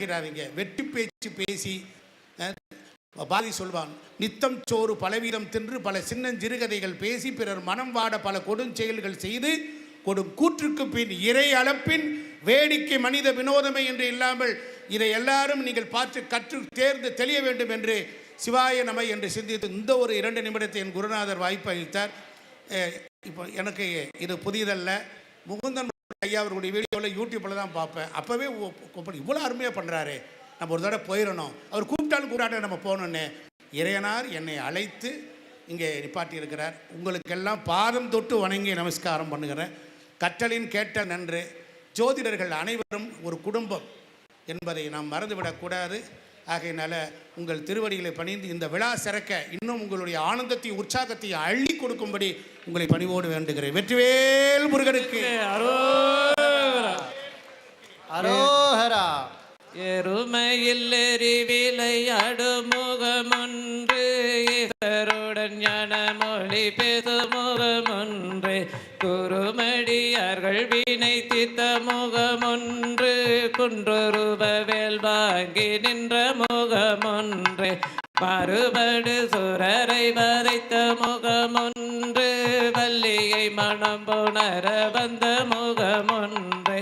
இருக்கிறாதீங்க வெட்டி பேச்சு பேசி பாதி சொல்வான் நித்தம் சோறு பலவீனம் தின்று பல சின்னஞ்சிறுகதைகள் பேசி பிறர் மனம் வாட பல கொடுஞ்செயல்கள் செய்து கொடும் கூற்றுக்கு பின் இறை அளப்பின் வேடிக்கை மனித வினோதமை என்று இல்லாமல் இதை எல்லாரும் நீங்கள் பார்த்து கற்று தேர்ந்து தெளிய வேண்டும் என்று சிவாய நமை என்று சிந்தித்து இந்த ஒரு இரண்டு நிமிடத்தை என் குருநாதர் வாய்ப்பு அளித்தார் இப்போ எனக்கு இது புதியதல்ல முகுந்தன் ஐயா அவர்களுடைய வீடியோவில் யூடியூப்பில் தான் பார்ப்பேன். அப்போவே இவ்வளோ அருமையாக பண்ணுறாரு நம்ம ஒரு தடவை போயிடணும் அவர் கூப்பிட்டாலும் கூடாட்ட நம்ம போகணுன்னு இறையனார் என்னை அழைத்து இங்கே நிப்பாட்டி இருக்கிறார் உங்களுக்கெல்லாம் பாதம் தொட்டு வணங்கி நமஸ்காரம் பண்ணுகிறேன். கற்றலின் கேட்ட நன்று. ஜோதிடர்கள் அனைவரும் ஒரு குடும்பம் என்பதை நாம் மறந்துவிடக்கூடாது. ஆகையினால உங்கள் திருவடிகளை பணிந்து இந்த விழா சிறக்க இன்னும் உங்களுடைய ஆனந்தத்தையும் உற்சாகத்தையும் அள்ளி கொடுக்கும்படி உங்களை பணிவோடு வேண்டுகிறேன். வெற்றிவேல் முருகனுக்கு. அரோஹரா. எருமையில் எறிவிளையாடு முகமொன்று ஈசருடன் ஞான மொழி பேசு முகமொன்று குருமடியார்கள் வினை தித்த முகமொன்று குன்றொருவ வேல் வாங்கி நின்ற முகமொன்று மறுபடு சுரரை வதைத்த முகமொன்று வள்ளியை மனம் புணர வந்த முகமொன்று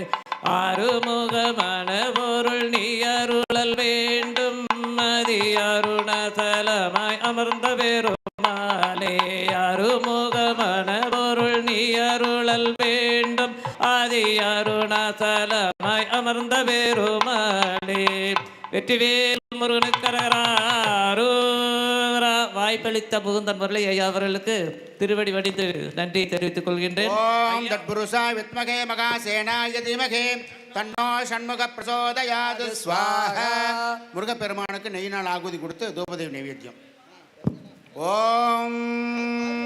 ஆறுமுகமான பொருள் நீ அருளல் வேண்டும் மதி அருணாசலமாய் அமர்ந்த பெருமாளே அருமுகமான பொருள் நீ அருளல் வேண்டும். ஆதி அருணாசலமாய் அமர்ந்த பெருமாளே வெற்றிவேல் முருகனுக்கரகராரோ வாய்ப்பளித்த முகுந்தன் முரளி ஐயா அவர்களுக்கு திருவடி வடித்து நன்றி தெரிவித்துக் கொள்கின்றேன். ஓம் வித்மகே மகாசேனாய தீமகே. தன்னோ சண்முக பிரசோதயாது. ஸ்வாஹ. முருகப்பெருமானுக்கு நெய் நாள் ஆகுதி கொடுத்து தூபதேவ நைவேத்தியம். ஓம்.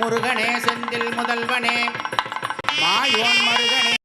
முருகனே செந்தில் முதல்வனே. மாயோன் மருகனே.